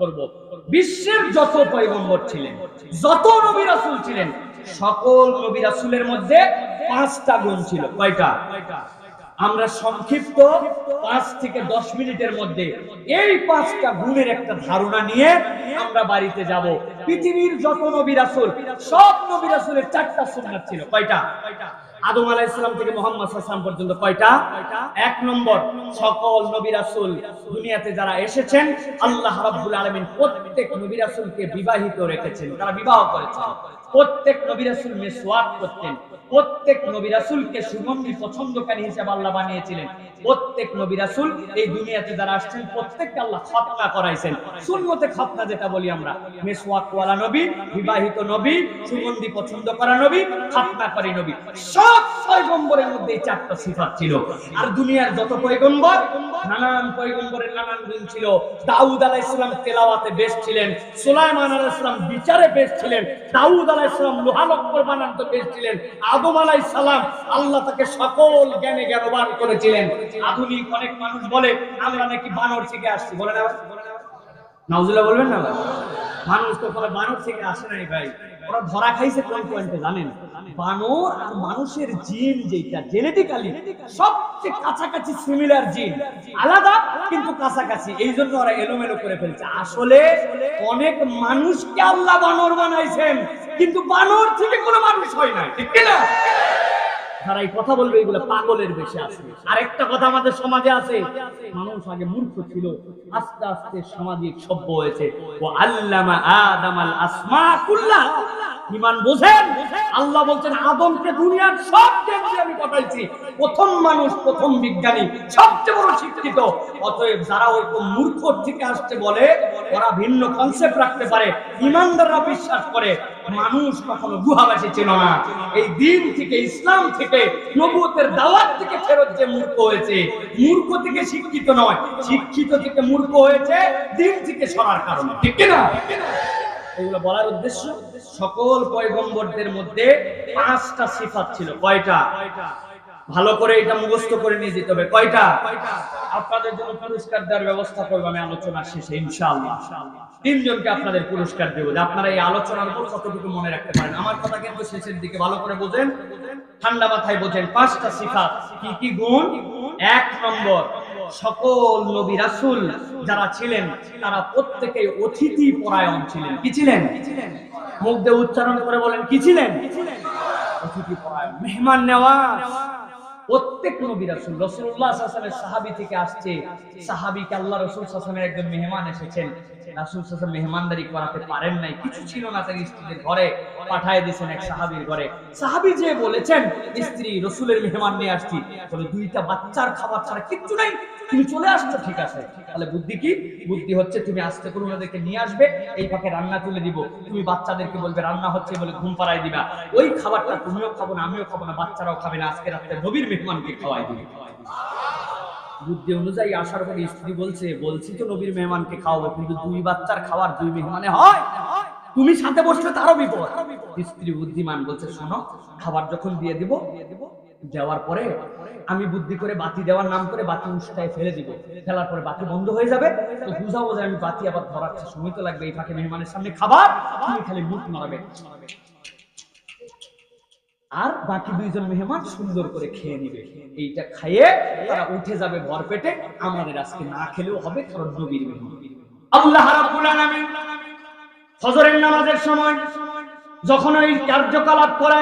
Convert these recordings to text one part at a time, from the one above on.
করব। বিশ্বের যত পয়গম্বর ছিলেন, যত নবী রাসূল ছিলেন, সকল নবী রাসূলের মধ্যে পাঁচটা গুণ ছিল। কয়টা? আমরা সংক্ষিপ্ত পাঁচ থেকে দশ মিনিটের মধ্যে এই পাঁচটা গুণের একটা ধারণা নিয়ে আমরা বাড়িতে যাব। পৃথিবীর যত নবী রাসূল, সব নবী রাসূলের চারটা সুন্নাত ছিল। কয়টা? আদম আলাহ ইসলাম থেকে মোহাম্মদ সাল্লাম পর্যন্ত কয়টা? এক নম্বর, সকল নবী রাসুল দুনিয়াতে যারা এসেছেন, আল্লাহ রাব্বুল আলামিন প্রত্যেক নবী রাসুলকে বিবাহিত রেখেছেন। তারা বিবাহ করেছেন। প্রত্যেক নবী রাসূল মিসওয়াক করতেন। প্রত্যেক নবী রাসূলকে সুগন্ধি পছন্দকারী হিসেবে আল্লাহ বানিয়েছিলেন। প্রত্যেক নবী রাসূল এই দুনিয়াতে যারা আসছেন, প্রত্যেককে আল্লাহ খতনা করাইছেন। সুন্নতে খতনা যেটা বলি আমরা মিসওয়াক ওয়ালা নবী, বিবাহিত নবী, সুগন্ধি পছন্দ করা নবী খতনা করি নবী। সব পয়গম্বরের মধ্যে এই চারটা সিফাত ছিল। আর দুনিয়ার যত পয়গম্বর, নানান পয়গম্বরের নানান গুণ ছিল। দাউদ আলাইহিস সালাম তেলাওয়াতে বেশ ছিলেন, সুলাইমান আলাইহিস সালাম বিচারে বেশ ছিলেন, দাউদ আলাইহিস সালাম লোহা লক্কর বানাতে বেশ ছিলেন, আদম আলাইহিস সালাম আল্লাহ তাকে সকল জ্ঞানে জ্ঞানবান করেছিলেন। আধুনিক অনেক মানুষ বলে, আমরা নাকি বানর থেকে আসছি। বলে না ভাই? নাউজুল্লাহ বলবেন না মানুষ তো বলে বানর থেকে আসে নাই ভাই। ওরা ধরা খাইছে কোন পয়েন্টে জানেন? বানর আর মানুষের জিন যেটা জেনেটিক্যালি সবচেয়ে কাছাকাছি সিমিলার জিন। আলাদা, কিন্তু কাছাকাছি। এই জন্য ওরা এলোমেলো করে ফেলছে। আসলে অনেক মানুষকে আল্লাহ বানর বানাইছেন, কিন্তু বানর থেকে কোনো মানুষ হয় না ঠিক না যারা এই কথা বলবে, এগুলো পাগলের বেশি আছে। আরেকটা কথা আমাদের সমাজে আছে, মানুষ আগে মূর্খ ছিল, আস্তে আস্তে সামাজিক সভ্য হয়েছে। ও আল্লামা আদামাল আসমা কুল্লাহ। ইমান বোঝেন? আল্লাহ বলছেন, আদমকে দুনিয়ার সব জ্ঞান আমি পাঠাইছি। প্রথম মানুষ, প্রথম বিজ্ঞানী, সবচেয়ে বড় শিক্ষিত। অতএব যারা ওইরকম মূর্খ থেকে আসছে বলে, ওরা ভিন্ন কনসেপ্ট রাখতে পারে। ইমানদাররা বিশ্বাস করে মানুষ কখনো গুহাবাসী ছিল না। এই দিন থেকে, ইসলাম থেকে, নবুয়তের দাওয়াত থেকে ফেরত যে মূর্খ হয়েছে, মূর্খ থেকে শিক্ষিত নয়, শিক্ষিত থেকে মূর্খ হয়েছে, দিন থেকে সরার কারণে। ঠিক না এগুলো বলার উদ্দেশ্য, সকল পয়গম্বরদের মধ্যে পাঁচটা সিফাত ছিল। কয়টা? ভালো করে এটা মুখস্থ করে নিয়ে যেতে হবে। কয়টা? আপনাদের জন্য পুরস্কার দেওয়ার ব্যবস্থা করব, আমি আলোচনা শেষে, ইনশাআল্লাহ। তিনজনকে আপনাদের পুরস্কার দেবো যে আপনারা এই আলোচনার উপর কতটুকু মনে রাখতে পারেন। আমার কথা কিন্তু শেষের দিকে ভালো করে বোঝেন। ঠান্ডা মাথায় বোঝেন পাঁচটা সিফাত। কি কি গুণ? এক নম্বর, সকল নবী রাসূল যারা ছিলেন, তারা প্রত্যেকেই অতিথি পরায়ণ ছিলেন। কি ছিলেন? মুখ দিয়ে উচ্চারণ করে বলেন, কি ছিলেন? অতিথি পরায়ণ। মেহমান নেওয়াজ প্রত্যেক নবী রাসূল সাল্লাল্লাহু আলাইহি সাহাবী থেকে আসছে। সাহাবীকে আল্লাহ রসুল সাল্লাল্লাহু একজন মেহমান এসেছেন। রাসুল ওয়াসাল্লাম মেহমানদারি করাতে পারেন নাই। কিছু ছিল না তার স্ত্রীদের ঘরে পাঠায় দিয়েছেন এক সাহাবীর ঘরে। সাহাবী যে বলেছেন, স্ত্রী, রসুলের মেহমান নিয়ে আসছি। বলে দুইটা বাচ্চার খাবার ছাড়া কিচ্ছু নাই। তুমি চলে আসছো, ঠিক আছে। তাহলে বুদ্ধি কি? বুদ্ধি হচ্ছে তুমি আস্তে করে ওনাদেরকে নিয়ে আসবে, এই ফাঁকে রান্না তুলে দিব। তুমি বাচ্চাদেরকে বলবে, রান্না হচ্ছে বলে ঘুম পাড়ায় দিবা। ওই খাবারটা তুমিও খাব না, আমিও খাব না, বাচ্চারাও খাবে না, আজকে রাত্রে নবীর মেহমানকে খাওয়াই দিবে। বুদ্ধি অনুযায়ী আসার পরে স্ত্রী বলছে, বলছি তো নবীর মেহমানকে খাওয়াবো, কিন্তু দুই বাচ্চার খাবার দুই মেহমানে হয়। তুমি সাথে বসলে তারও বিপদ। স্ত্রী বুদ্ধিমান বলছে, শোনো, খাবার যখন দিয়ে দিব দিয়ে দিব দেওয়ার পরে আমি বুদ্ধি করে বাতি দেওয়ার নাম করে বাতি উস্কায় ফেলে দিব। ফেলার পরে বাতি বন্ধ হয়ে যাবে। তো বুঝাবো যে আমি বাতি আবার ধরাচ্ছি সময় তো লাগবে। এই ফাঁকে মেহমানের সামনে খাবার, তুমি খালি মুখ মারাবে আর বাকি দুইজন মেহমান সুন্দর করে খেয়ে নিবে। এইটা খাইয়ে তারা উঠে যাবে ভর পেটে। আমাদের আজকে না খেলেও হবে, কারণ নবীর মেহমান। আল্লাহ রাব্বুল আলামিন ফজরের নামাজের সময় যখন ওই কার্যকলাপ করে,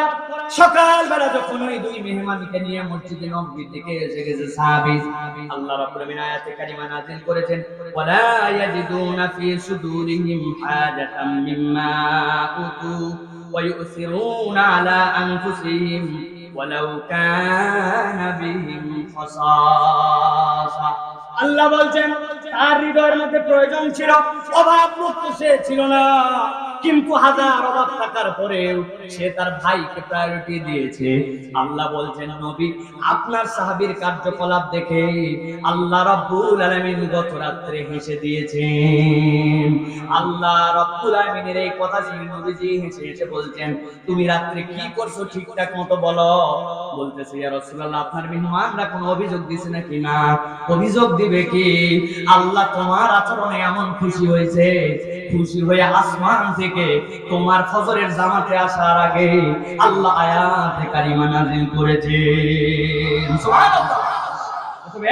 সকালবেলা যখন ওই দুই মেহমানকে নিয়ে মসজিদে নববীর দিকে এসে গেছে সাহাবী, আল্লাহ রাব্বুল আলামিন আয়াতে কারিমা নাযিল করেছেন, ওয়ালা ইয়াজিদুনা ফি সুদুরিহিম হাজাতাম মিম্মা উতু ওয়া ইউসিরুনা আলা আনফুসিহিম ওয়ালাউ কানা বিহিম খাসাসা। আল্লাহ বলছেন, তার হৃদয়ের মধ্যে প্রয়োজন ছিল অভাব মুক্ত সে ছিল না। কিন্তু হাজার অভাব থাকার পরেও সে তার ভাইকে প্রায়োরিটি দিয়েছে। আল্লাহ বলছেন, নবী, আপনার সাহাবীর কার্যকলাপ দেখে আল্লাহ রাব্বুল আলামিন গত রাত্রে হেসে দিয়েছেন। আল্লাহ রব্বুল আলামিনের এই কথা শুনে নবীজি হেসে হেসে বলছেন, তুমি রাত্রে কি করছ ঠিকঠাক মতো বলো? বলতেছে, ইয়া আপনার মেহমানরা কোনো অভিযোগ দিছে নাকি না? অভিযোগ দিবে কি? আল্লাহ তোমার আচরণে এমন খুশি হয়েছে খুশি হয়ে আসমান থেকে তোমার ফজরের জামাতে আসার আগে আল্লাহ আয়াতে কারিমা নাজিল করেছে।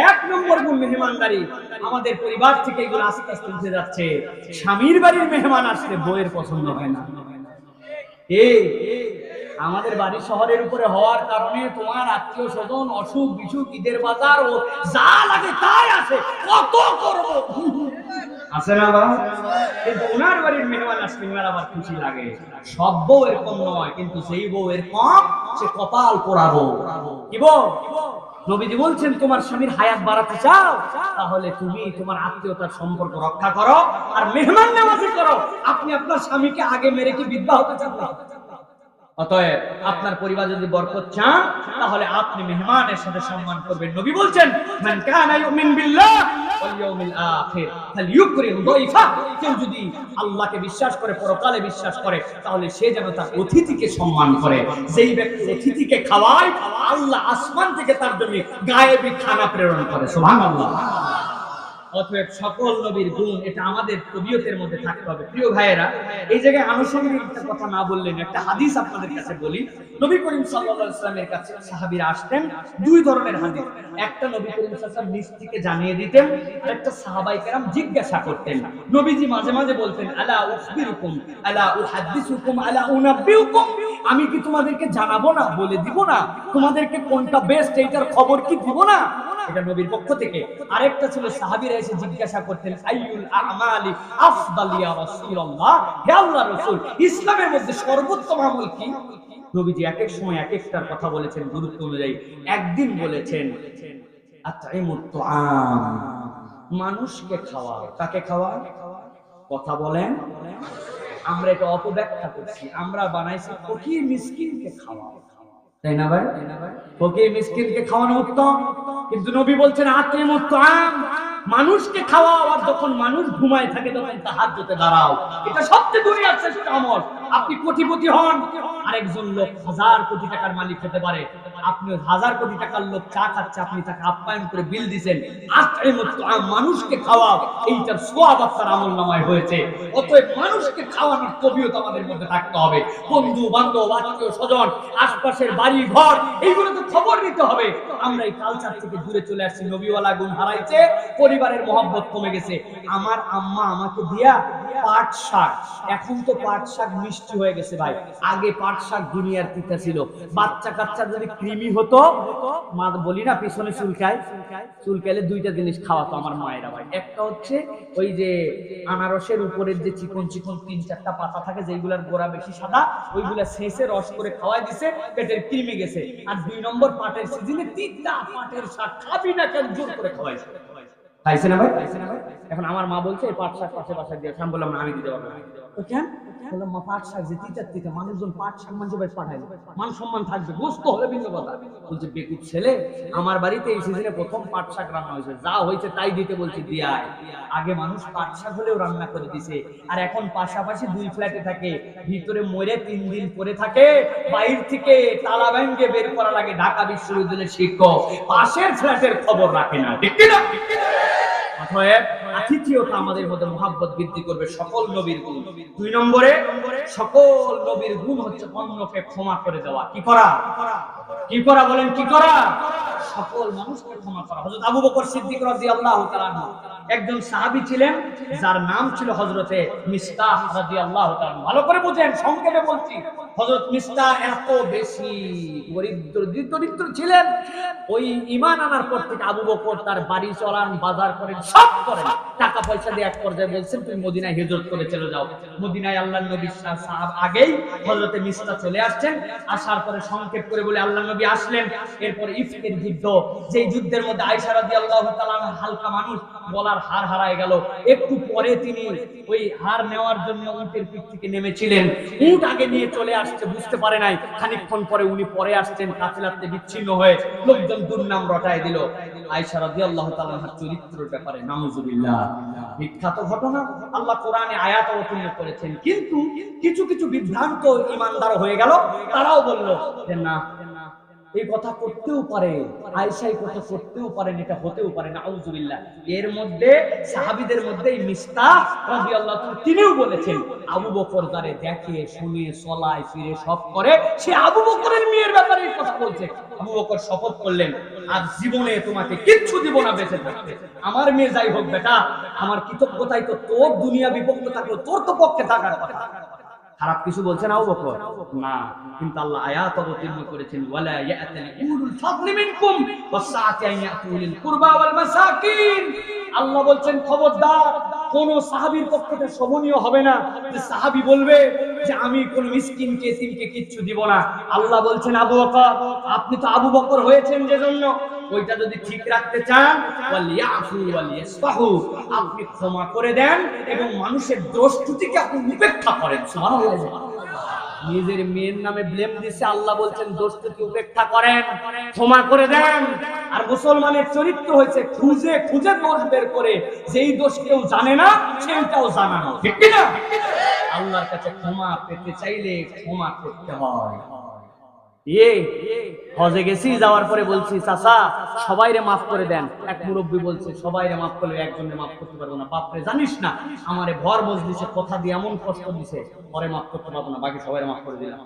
এক নম্বর গুণ মেহমানদারি আমাদের পরিবার থেকে এগুলো আস্তে আস্তে উঠে যাচ্ছে। স্বামীর বাড়ির মেহমান আসলে বইয়ের পছন্দ হয় না। আমাদের বাড়ি শহরের উপরে হওয়ার কারণে তোমার আত্মীয় স্বজন অসুখ বিসুখ ঈদের বাজার ও যা লাগে তাই আছে। কত করব? নবীজি বলছেন, তোমার স্বামীর হায়াত বাড়াতে চাও, তাহলে তুমি তোমার আত্মীয়তার সম্পর্ক রক্ষা করো আর মেহমান নামাজি করো। আপনি আপনার স্বামীকে আগে মেরে কি বিদ্যা হতে চান? অতএব আপনার পরিবার যদি বরকত চান, তাহলে আপনি মেহমানের সাথে সম্মান করবেন। নবী বলছেন, মান কানা ইউমিন বিল্লাহ ওয়াল ইয়াউমিল আখির ফালইউকরিম দাইফা। কেউ যদি আল্লাহকে বিশ্বাস করে, পরকালে বিশ্বাস করে, তাহলে সে যেন তার অতিথিকে সম্মান করে। যেই ব্যক্তি অতিথিকে খাওয়ায়, আল্লাহ আসমান থেকে তার জন্য গায়েবী খানা প্রেরণ করে। সুবহানাল্লাহ। অতএব সকল নবীর গুণ এটা আমাদের তবিয়তের মধ্যে থাকতে হবে। প্রিয় ভাইয়েরা, এই জায়গায় আনুষঙ্গিক একটা কথা না বললেন একটা হাদিস আপনাদের কাছে বলি। নবী করিম সাল্লাল্লাহু ওয়াসাল্লামের কাছে সাহাবীরা আসতেন, দুই ধরনের হাদিস। একটা নবী করিম সাল্লাল্লাহু নিজ থেকে জানিয়ে দিতেন আর একটা সাহাবায়ে কেরাম জিজ্ঞাসা করতেন। নবীজি মাঝে মাঝে বলতেন, আলা উখবিরুকুম, আলা উহাদ্দিসুকুম, আলা উনাব্বিউকুম? আমি কি তোমাদেরকে জানাব না, বলে দিব না? তোমাদেরকে কোনটা বেস্ট এইটার খবর কি দিব না? এটা নবীর পক্ষ থেকে। আরেকটা ছিল এসে জিজ্ঞাসা করতেন আমালি রাসূলুল্লাহ? হে আল্লাহর রাসূল, ইসলামের মধ্যে সর্বোত্তম আমল কি? নবীজি এক এক সময় এক একটার কথা বলেছেন গুরুত্ব অনুযায়ী। একদিন বলেছেন মানুষকে খাওয়া কাকে খাওয়া কথা বলেন। আমরা এটা অপব্যাখ্যা করছি। আমরা বানাইছি ফকির মিসকিনকে খাওয়া তাই না ভাই? ফকির মিসকিনকে খাওয়ানো উত্তম। কিন্তু নবী বলছেন আত্মীয় আম মানুষকে খাওয়াও আবার যখন মানুষ ঘুমায় থাকে, তখন তাহাজ্জুদে দাঁড়াও। এটা সবচেয়ে দুনিয়ার শ্রেষ্ঠ আমল। আপনি কোটিপতি হন। আরেকজন লোক হাজার কোটি টাকার মালিক হতে পারে। আপনি হাজার কোটি টাকার লোক চা খাচ্ছে, আপনি তাকে আপ্যায়ন করে বিল দিছেন। আত্মীয় আম মানুষকে খাওয়াও, এইটার সোয়াব আপনার আমল নামায় হয়েছে। অতএব মানুষকে খাওয়ানোর কবিয়ত আমাদের মধ্যে থাকতে হবে। বন্ধু, বান্ধব, আত্মীয়, স্বজন, আশপাশের বাড়ি, ঘর, এইগুলো তো খবর নিতে হবে। আমরা এই কালচার থেকে দূরে চলে আসছি। নবীওয়ালা গুণ হারাইছে, পরিবারের মহব্বত কমে গেছে। আমার আম্মা আমাকে দিয়া পাট শাক, এখন তো পাট শাক মিষ্টি হয়ে গেছে ভাই। আগে পাট শাক দুনিয়ার তিতা ছিল। বাচ্চা কাচ্চা যদি কৃমি হতো, মা বলি না, পিছনে চুলকায় চুলকাইলে দুইটা জিনিস খাওয়াতো আমার মায়েরা ভাই। একটা হচ্ছে ওই যে আনারসের উপরের যে চিকন চিকন তিন চারটা পাতা থাকে যেগুলার গোড়া বেশি সাদা, ওইগুলা শেষে রস করে খাওয়াই দিছে, পেটের কৃমি গেছে। আর দুই নম্বর পাটের সিজনে তিনটা পাটের শাক খাবি না কেন? জোর করে খাওয়াইছে। খাইছে না ভাই খাইছে না ভাই? এখন আমার মা বলছে পাট শাক পাশে বাসা দিয়ে আমি বললাম না আমি দিতে পারব কেন? বললাম মা পাট শাক যে তিতার তিতা মানুষজন পাট শাক মান সম্মান থাকবে গোস্ত হলে ভিন্ন কথা। বলছে বেকুব ছেলে আমার বাড়িতে এই সিজনে প্রথম পাট শাক রান্না হয়েছে। যা হয়েছে তাই দিতে বলছি দিয়ায় আগে মানুষ পাট শাক হলেও রান্না করে দিছে আর এখন পাশাপাশি দুই ফ্ল্যাটে থাকে ভিতরে মরে তিন দিন পরে থাকে বাইর থেকে তালা ব্যাংকে বের করা লাগে ঢাকা বিশ্ববিদ্যালয়ের শিক্ষক পাশের ফ্ল্যাটের খবর রাখে না ঠিক না অতএব আতিথিয়তা আমাদের মধ্যে মহাব্বত বৃদ্ধি করবে সকল নবীর গুণ। দুই নম্বরে, সকল নবীর গুণ হচ্ছে অন্যকে ক্ষমা করে দেওয়া। কি করা? কি করা বলেন, কি করা? সকল মানুষকে ক্ষমা করা। হযরত আবু বকর সিদ্দিক রাদিয়াল্লাহু তাআলা একজন সাহাবী ছিলেন, যার নাম ছিল হযরতে মিস্তাহ রাদিয়াল্লাহু তাআলা ভালো করে বুঝেন, সংক্ষেপে বলছি। হযরত মিস্তাহ এত বেশি দরিদ্র দরিদ্র ছিলেন, ওই ঈমান আনার পর থেকে আবু বকর তার বাড়ি চলান, বাজার করেন, সব করেন। টাকা পয়সা দিয়ে এক পর্যায়ে বলছেন, তুমি মদিনায় হিজরত করে চলে যাও। মদিনায় আল্লাহর নবী সাহাব আগেই হযরতে মিস্তা চলে আসছেন। আসার পরে সংক্ষেপ করে বলে আল্লাহ নবী আসলেন। এরপর ইফকের যুদ্ধ, যেই যুদ্ধের মধ্যে আয়েশা রাদিয়াল্লাহু তাআলা হালকা মানুষ গলার হার হারায় গেল। একটু পরে তিনি ওই হার নেওয়ার জন্য উটের পিঠ থেকে নেমেছিলেন। উট আগে নিয়ে চলে আসছে, বুঝতে পারে নাই। খানিকক্ষণ পরে উনি পরে আসছেন, কাফেলাতে বিচ্ছিন্ন হয়ে লোকজন দুর্নাম রটায় দিল। আয়েশা রাদিয়াল্লাহু তাআলার চরিত্রের ব্যাপারে, নাউজুবিল্লাহ। বিখ্যাত ঘটনা, আল্লাহ কোরআনে আয়াত অবতীর্ণ করেছেন, কিন্তু কিছু কিছু বিভ্রান্ত ইমানদার হয়ে গেল। তারাও বলল যে, না এই কথা করতেও পারে আয়েশা এই কথা করতেও পারেন এটা হতেও পারে না আউজুবিল্লাহ এর মধ্যে, সাহাবীদের মধ্যে এই মিস্তাহ রাদিয়াল্লাহু তাআলা তিনিও বলেছেন, আবু বকর যারে দেখে, শুনে, চলায়, ফিরে, সব করে, সে আবু বকরের মেয়ের ব্যাপারে এই কথা বলছে আবু বকর শপথ করলেন, আর জীবনে তোমাকে কিচ্ছু দিব না, বেঁচে থাকতে। আমার মেয়ে যাই হোক, বেটা, আমার কৃতজ্ঞতাই তো তোর, দুনিয়া বিপক্ষ থাকল তোর তো পক্ষে থাকার কথা। খারাপ কিছু বলছেন আবু বকর? না। কিন্তু আল্লাহ আয়াত অবতীর্ণ করেছেন ওয়ালা ইয়াতাল উলুল ফাদলি মিনকুম ওয়াসআতি আন ইয়াতু কুরবা ওয়াল মাসাকিন। আল্লাহ বলছেন খবরদার কোন সাহাবীর পক্ষ থেকে শোভনীয় হবে না যে সাহাবী বলবে যে আমি কোন মিসকিনকে এতিমকে কিচ্ছু দিব না। আল্লাহ বলছেন আবু বকর আপনি তো আবু বকর হয়েছেন যে জন্য ওইটা যদি ঠিক রাখতে চান আপনি ক্ষমা করে দেন এবং মানুষের দোষ ত্রুটিকে আপনি উপেক্ষা করেন। নিজের মেয়ের নামে ব্লেম দিছে, আল্লাহ বলছেন, দোষ ত্রুটি উপেক্ষা করেন, ক্ষমা করে দেন। আর মুসলমানের চরিত্র হয়েছে, খুঁজে খুঁজে দোষ বের করে, যেই দোষ কেউ জানে না, সেইটাও জানানো। ঠিক না আল্লাহর কাছে ক্ষমা পেতে চাইলে ক্ষমা করতে হয়। এ হজে গেছি, যাওয়ার পরে বলছি, চাচা, সবাইরে মাফ করে দেন। এক মুরব্বী বলছে, সবাইরে মাফ করলে একজনের মাফ করতে পারব না। বাপরে, জানিস না, আমারে ভর বস দিছে কথা দিয়ে এমন কষ্ট দিছে, পরে মাফ করতে পারব না, বাকি সবাই মাফ করে দিলাম।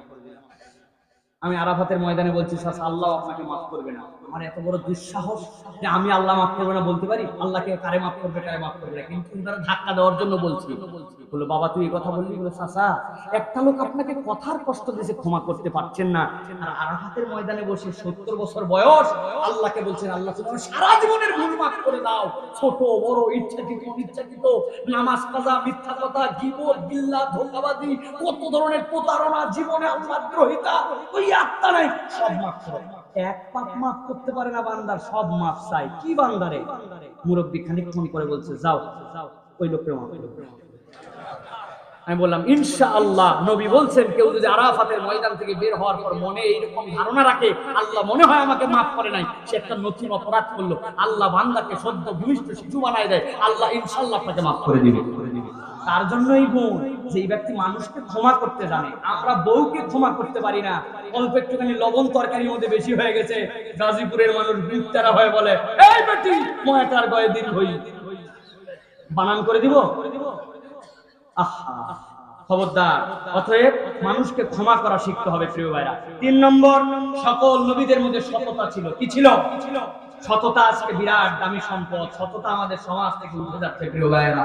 আমি আরাফাতের ময়দানে বলছি, চাচা, আল্লাহ আপনাকে মাফ করবে না। আমার এত বড় দুঃসাহস যে আমি আল্লাহ মাফ করবে না বলতে পারি? আল্লাহকে কারে মাফ করবে, কারে মাফ করবে না? কিন্তু তারা ধাক্কা দেওয়ার জন্য বলছি বলল, বাবা, তুই এই কথা বললি? বলে চাচা, একটা লোক আপনাকে কথার কষ্ট দিয়েছে, ক্ষমা করতে পারছেন না। আর আরাফাতের ময়দানে বসে সত্তর বছর বয়স আল্লাহকে বলছেন, আল্লাহ সারা জীবনের ভুল মাফ করে দাও। ছোট, বড়, ইচ্ছাকৃত, অনিচ্ছাকৃত, নামাজ কাজা, মিথ্যা কথা জীবন বিল্লা ধোকাবাজি, কত ধরনের প্রতারণা, জীবনে আল্লাহ দ্রোহিতা ওই আত্মা নাই, সব মাফ করো। এক পাপ মাফ করতে পারে না বান্দার, সব মাফ চাই কি বান্দারে? মুরব্বী খানিকক্ষণ করে বলছে, যাও যাও, ওই লোককে মাফ আমি বললাম ইনশা আল্লাহ নবী বলছেন, কেউ যদি আরাফাতের ময়দান থেকে বের হওয়ার পর মনে এইরকম ধারণা রাখে, আল্লাহ মনে হয় আমাকে মাফ করে নাই। সে একটা নতুন অপরাধ করল। আল্লাহ বান্দাকে সদ্য ভূমিষ্ঠ শিশু বানায় দেয়। আল্লাহ ইনশাল্লাহ আপনাকে মাফ করে দিবে। তার জন্যই গুণ যে এই ব্যক্তি মানুষকে ক্ষমা করতে জানে। আমরা বউকে ক্ষমা করতে পারি না। অল্প একটুখানি লবণ তরকারির মধ্যে বেশি হয়ে গেছে। গাজীপুরের মানুষ বুক তারা হয়ে বলে, এই বেটি ময়টার গয়ে দিন হই। বানান করে দিব? খবরদার। অতএব মানুষকে ক্ষমা করা শিখতে হবে প্রিয় ভাইরা। তিন নম্বর, সকল নবীদের মধ্যে সততা ছিল। কি ছিল? সততা আজকে বিরাট দামি সম্পদ। সততা আমাদের সমাজ থেকে উঠে যাচ্ছে প্রিয় ভাইরা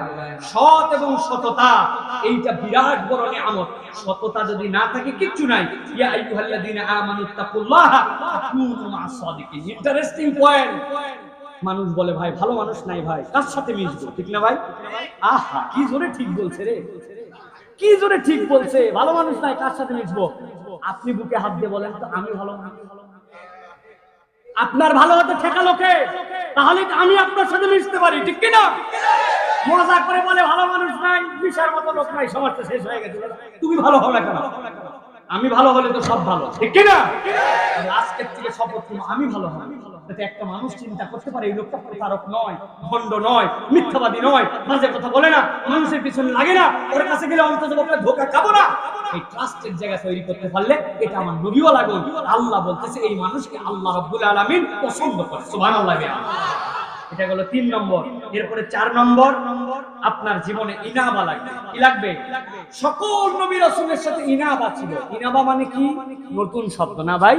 সৎ এবং সততা, এইটা বিরাট বড় নিয়ামত। সততা যদি না থাকে, কিচ্ছু নাই। ইয়া আইয়ুহাল্লাযীনা আমানুত্তাকুল্লাহা তাকুনু মা'আস সাদিকিন ইন্টারেস্টিং পয়েন্ট মানুষ বলে, ভাই, ভালো মানুষ নাই ভাই, কার সাথে মিশবো? ঠিক না ভাই? আহা, কি জোরে ঠিক বলছে রে। কি জোরে ঠিক বলছে? ভালো মানুষ নাই, কার সাথে মিশবো? আপনি বুকে হাত দিয়ে বলেন তো, আমি ভালো আপনার ভালো হতে ঠেকালো কে তাহলে আমি আপনার সাথে মিশতে পারি, ঠিক কি না মজা করে বলে, ভালো মানুষ নাই মিশার মতো লোক নাই সমাজটা শেষ হয়ে গেছে। তুমি ভালো হবে কেন? আমি ভালো হলে তো সব ভালো, ঠিক কি না আজকের থেকে শপথ আমি ভালো হব। যাতে একটা মানুষ চিন্তা করতে পারে, এই লোকটা প্রতারক নয়, ভণ্ড নয়, মিথ্যাবাদী নয় মাঝে কথা বলে না, মানুষের পিছনে লাগে না, ওর কাছে গেলে অন্তত পক্ষে ধোকা খাব না। এই ট্রাস্টের জায়গা তৈরি করতে পারলে এটা আমার নবীও লাগুন আল্লাহ বলতেছে, এই মানুষকে আল্লাহ রব্বুল আলামিন পছন্দ করে, সুবহানাল্লাহ এটা হলো তিন নম্বর। এরপরে চার নম্বর, আপনার জীবনে ইনাবা লাগবে। কি লাগবে? সকল নবী রাসূলের সাথে ইনাবা ছিল। ইনাবা মানে কি? নতুন শব্দ না ভাই?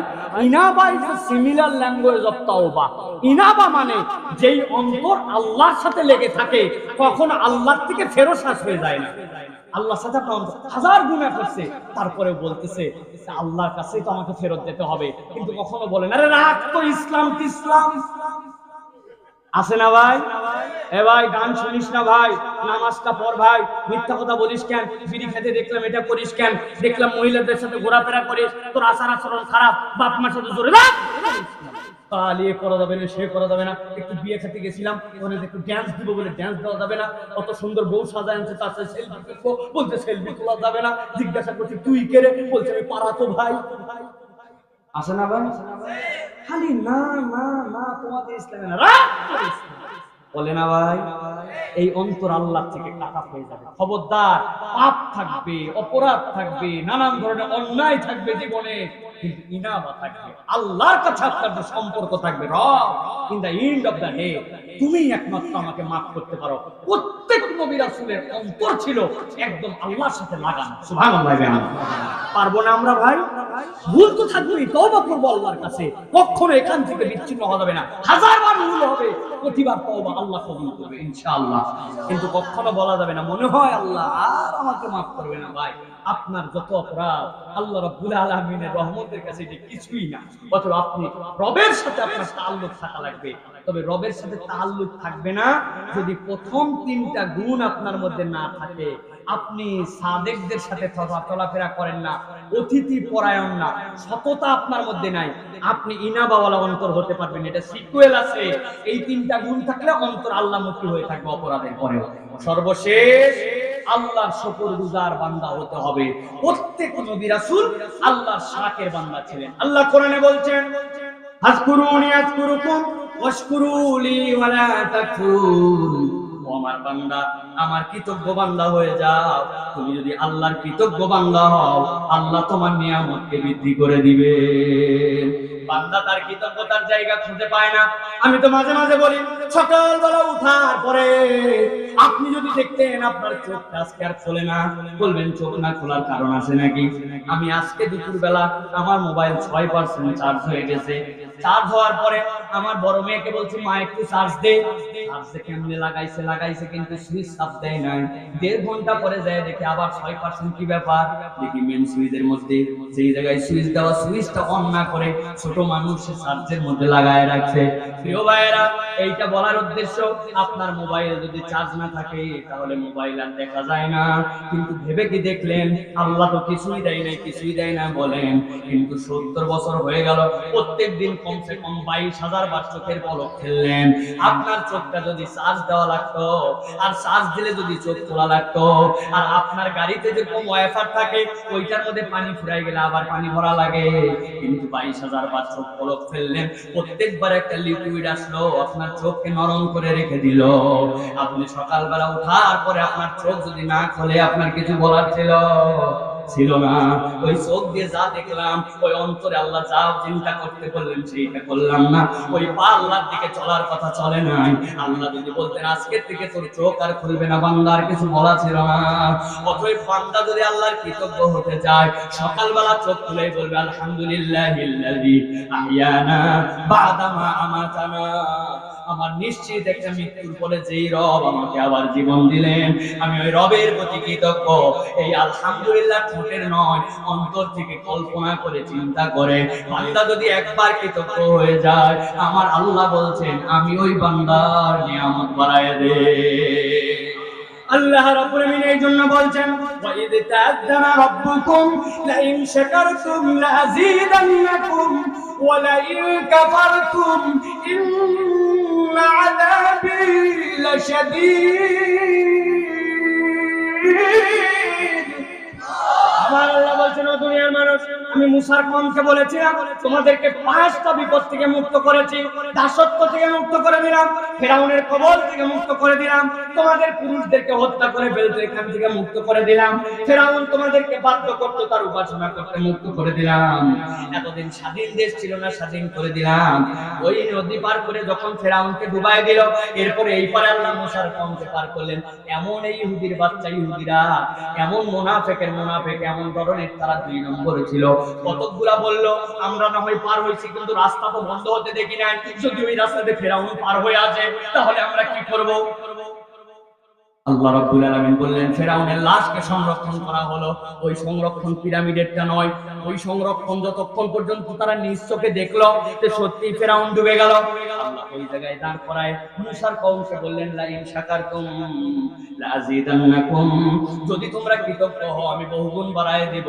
ইনাবা ইজ সিমিলার ল্যাঙ্গুয়েজ অফ তাওবা। ইনাবা মানে যেই অন্তর আল্লাহর সাথে লেগে থাকে, কখনো আল্লাহর থেকে ফেরত হয়ে যায় না। আল্লাহর সাথে হাজার গুণা করছে তারপরে বলতেছে আল্লাহর কাছে তো আমাকে ফেরত যেতে হবে। কিন্তু কখনো বলেন আরে রাখ তো ইসলাম ইসলাম আছে না ভাই? এ ভাই, গান শুনিস না ভাই? নামাজটা পর ভাই। মিথ্যা কথা বলিস কেন? বিড়ি খেতে দেখলাম এটা করিস কেন? দেখলাম মহিলাদের সাথে ঘোরাফেরা করিস। তোর আচার আচরণ খারাপ। বাপ মার সাথে জোরে রাখ তালিয়ে করা যাবে না, সে করা যাবে না। একটু বিয়ে খেতে গেছিলাম। ওখানে একটু ড্যান্স দিব বলে ড্যান্স দেওয়া যাবে না। অত সুন্দর সেলফি যাবে না। জিজ্ঞাসা করছি, তুই কে রে? বলছে, আমি পাড়া তো ভাই। আসে না ভাই? খালি না না না, তোমাদের ইসলামে। বলে না ভাই, এই অন্তর আল্লাহ থেকে কাটা হয়ে যাবে খবরদার, পাপ থাকবে, অপরাধ থাকবে, নানান ধরনের অন্যায় থাকবে জীবনে, কিন্তু ইনামা থাকবে আল্লাহর কাছে আপনার সম্পর্ক থাকবে, রব in the end of the day তুমি একমাত্র আমাকে মাফ করতে পারো। প্রত্যেক নবী রাসূলের অন্তর ছিল একদম আল্লাহর সাথে লাগানো। সুবহানাল্লাহ পারব না আমরা, ভাই? ভুল তো থাকবেই, তওবা করব আল্লাহর কাছে। কখনো এখান থেকে বিচ্ছিন্ন হওয়া যাবে না। হাজার বার ভুল হবে, প্রতিবার তওবা আল্লাহ কবুল করবে, ইনশাআল্লাহ। কিন্তু কখনো বলা যাবে না, মনে হয় আল্লাহ আর আমাকে মাফ করবে না, ভাই। আপনার যত অপরাধ, আল্লাহ রাব্বুল আলামিনের রহমতের কাছে এটা কিছুই না। অথবা আপনি রবের সাথে আপনার তাল্লুক থাকা লাগবে। তবে রবের সাথে তাল্লুক থাকবে না যদি প্রথম তিনটা গুণ আপনার মধ্যে না থাকে। আপনি সাদেকদের সাথে চলাফেরা করেন না, অতিথি পরায়ণ না, সততা আপনার মধ্যে নাই। আপনি ইনাবাওয়ালা অন্তর হতে পারবেন, এটা সিকুয়েল আছে। এই তিনটা গুণ থাকলে অন্তর আল্লাহমুখী হয়ে থাকবে অপরাধের পরেও। সর্বশেষ আল্লাহর শকর গুজার বান্দা হতে হবে। প্রত্যেক নবী রাসূল আল্লাহর শাকের বান্দা ছিলেন। আল্লাহ কোরআনে বলছেন আজকুরুনি আজকুরুকুম ওয়াশকুরুলি ওয়ালা তাকফুরুন আমার বান্দা, আমার কৃতজ্ঞ বান্দা হয়ে যাও। তুমি যদি আল্লাহর কৃতজ্ঞ বান্দা হও, আল্লাহ তোমার নিয়ামতকে বৃদ্ধি করে দিবে বান্দা তার কৃতজ্ঞতার জায়গা খুঁজে পায় না। আমি তো মাঝে মাঝে বলি, সকালবেলা উঠার পরে আপনি যদি দেখতেন আপনার চোখটা আজকে আর খোলে না, বলবেন চোখ না খোলার কারণ আছে নাকি? আমি আজকে দুপুর বেলা আমার মোবাইল ছয় পার্সেন্ট চার্জ হয়ে গেছে। চার্জ হওয়ার পরে আমার বড় মেয়েকে বলছি, মা, একটু চার্জ দে। চার্জে কেমনে লাগাইছে লাগাইছে কিন্তু সুইচ সাপ দেয় নাই। দেড় ঘণ্টা পরে যায়, দেখি আবার ছয় পার্সেন্ট কি ব্যাপার? দেখি মেন সুইচের মধ্যে যেই জায়গায় সুইচ দেওয়া সুইচটা অন না করে ছোট মানুষ চার্জের মধ্যে লাগায় রাখছে। প্রিয় ভাইয়েরা, এইটা বলার উদ্দেশ্য, আপনার মোবাইল যদি চার্জ না থাকে, তাহলে মোবাইল আর দেখা যায় না। কিন্তু ভেবে কি দেখলেন, আল্লাহ তো কিছুই দেয় নাই, কিছুই দেয় না বলেন। কিন্তু সত্তর বছর হয়ে গেল প্রত্যেক দিন কমসে কম বাইশ হাজার বার চোখের পলক খেললেন আপনার চোখটা যদি চার্জ দেওয়া লাগতো, আর চার্জ দিলে যদি চোখ খোলা লাগতো, আর আপনার গাড়িতে যেরকম ওয়াইফার থাকে, ওইটার মধ্যে পানি ফুরাই গেলে আবার পানি ভরা লাগে। কিন্তু বাইশ হাজার বার চোখ পলক ফেললেন, প্রত্যেকবার একটা লিকুইড আসলো, আপনার চোখকে নরম করে রেখে দিল। আপনি সকালবেলা উঠার পরে আপনার চোখ যদি না খোলে, আপনার কিছু বলার ছিল? ছিল না। ওই চোখ দিয়ে যা দেখলাম, ওই অন্তরে আল্লাহ যা চিন্তা করতে বললেন সেইটা করলাম না। ওই পা আল্লাহর দিকে চলার কথা চলে নাই। আল্লাহ যদি বলতেন, আজকের থেকে তোর চোখ আর খুলবে না বান্দার কিছু বলা ছিল না। অতএব বান্দা যদি আল্লাহর কৃতজ্ঞ হতে চায় সকালবেলা চোখ খুলে বলবে আলহামদুলিল্লাহ আহিয়ানা বাদামা আমাতানা। আমার নিশ্চিত একটা মৃত্যুর পরে যেই রব আমাকে আবার জীবন দিলেন, আমি ওই রবের প্রতি কৃতজ্ঞ। এই আলহামদুলিল্লাহ ঠোঁটের নয়, অন্তর থেকে কল্পনা করে চিন্তা করে। বান্দা যদি একবার কৃতজ্ঞ হয়ে যায়, আমার আল্লাহ বলছেন, আমি ওই বান্দার নিয়ামত বাড়ায় দে। আল্লাহ রাব্বুল আমিন এই জন্য বলছেন ওয়া ইদ তাআদ্দানা রাব্বুকুম লা ইন শাকারতুম লা আযীদান্নাকুম ওয়া লা ইন কাফারতুম, ইন্না আযাবি লাশাদীদ। মুসার কমকে বলেছিলাম তোমাদেরকে পাঁচটা বিপদ থেকে মুক্ত করেছি, দাসত্ব থেকে মুক্ত করে দিলাম, ফেরাউনের কবল থেকে মুক্ত করে দিলাম, তোমাদের পুরুষদেরকে হত্যা করে ফেলতে এখান থেকে মুক্ত করে দিলাম, ফেরাউন তোমাদেরকে বাধ্য করতো তার উপাসনা করতে মুক্ত করে দিলাম। এতদিন স্বাধীন দেশ ছিল না, স্বাধীন করে দিলাম। ওই নদী পার করে যখন ফেরাউনকে ডুবাই দিল, এরপরে এই পারে আল্লাহ মুসার কমকে পার করলেন। এমন এই ইহুদির বাচ্চা, ইহুদিরা, এমন মোনাফেকের মোনাফেক, এমন ধরনের তারা দুই নম্বর ছিল। কতকগুলা বলল, আমরা না হয় পার হয়েছি, কিন্তু রাস্তা তো বন্ধ হতে দেখি নাই। যদি ওই রাস্তাতে ফেরাউন পার হয়ে আছে তাহলে আমরা কি করব? আল্লাহ রাব্বুল আলামিন বললেন, ফেরাউনের লাশকে সংরক্ষণ করা হলো। ওই সংরক্ষণ পিরামিডেরটা নয়, ওই সংরক্ষণ যতক্ষণ পর্যন্ত তারা নিজ চোখে দেখল যে সত্যি ফেরাউন ডুবে গেল। আল্লাহ ওই জায়গায় দাঁড় করায়। মুসার কওমকে বললেন লা ইন শাকারতুম লাযিদান্নাকুম যদি তোমরা কৃতজ্ঞ হও, আমি বহুগুণ বাড়ায় দেব।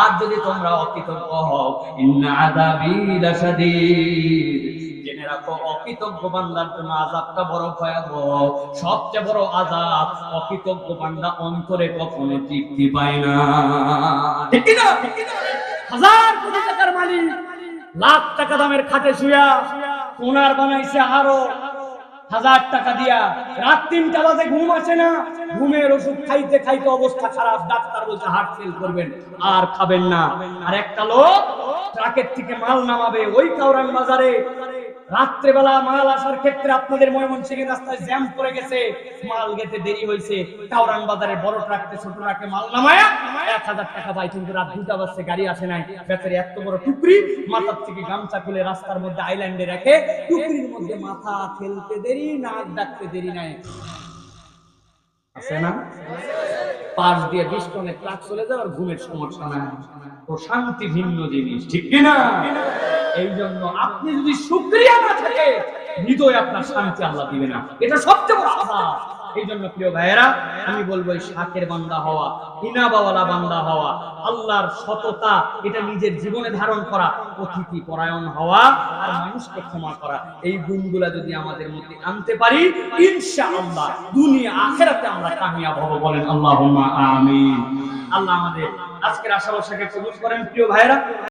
আর যদি তোমরা অকৃতজ্ঞ হও, ইন্না আযাবি লাশাদীদ। রাখো। অকৃতজ্ঞ বান্দার জন্য আযাবটা বড় ভয়াবহ। সবচেয়ে বড় আযাব, অকৃতজ্ঞ বান্দা অন্তরে কখনো তৃপ্তি পায় না। ঠিক না হাজার কোটি টাকার মালিক, লাখ টাকা দামের খাটে শুয়া সোনার বানাইছে আরও হাজার টাকা দিয়া। রাত তিনটা বাজে ঘুম আসে না। ঘুমের ওষুধ খাইতে খাইতে অবস্থা খারাপ। ডাক্তার বলছে হার্ট ফেল করবেন, আর খাবেন না। আর একটা লোক ট্রাকের থেকে মাল নামাবে। ওই কাউরান বাজারে রাত্রেবেলা মাল আসার ক্ষেত্রে আপনাদের ময়মনসিংহের রাস্তায় জ্যাম পড়ে গেছে। মাল গেতে দেরি হয়েছে। কাউরান বাজারে বড় ট্রাকতে ছোট ট্রাকে মাল নামায় এক হাজার টাকা পাই কিন্তু রাত দুটা বাজছে, গাড়ি আসে নাই। বেচারি এত বড় টুকরি, মাথার থেকে গামছা খুলে রাস্তার মধ্যে আইল্যান্ডে রেখে টুকরির মধ্যে মাথা ফেলতে দেরি, নাক ডাকতে দেরি নাই। আছে না? পাশ দিয়ে বিশ টনের ট্রাক চলে যাওয়ার ঘুমের সমস্যা নাই প্রশান্তি ভিন্ন জিনিস, ঠিক কিনা এই জন্য আপনি যদি সুক্রিয়া না থাকে, হৃদয় আপনার শান্তি আল্লাহ দিবে না। এটা সবচেয়ে বড় আঘাত এই জন্য প্রিয় ভাইয়েরা, আমি বলব এই শাকের বান্দা হওয়া ইনাবাওয়ালা বান্দা হওয়া, আল্লাহর সততা, এটা নিজের জীবনে ধারণ করা, অতিথি পরায়ণ হওয়া আর মানুষকে ক্ষমা করা। এই গুণগুলা যদি আমাদের মধ্যে আনতে পারি, ইনশাআল্লাহ দুনিয়া আখেরাতে আমরা কামিয়াব হব বলেন আল্লাহুম্মা আমিন। আল্লাহ আমাদের আজকের আশা ভরসাকে কবুল করেন প্রিয় ভাইয়েরা?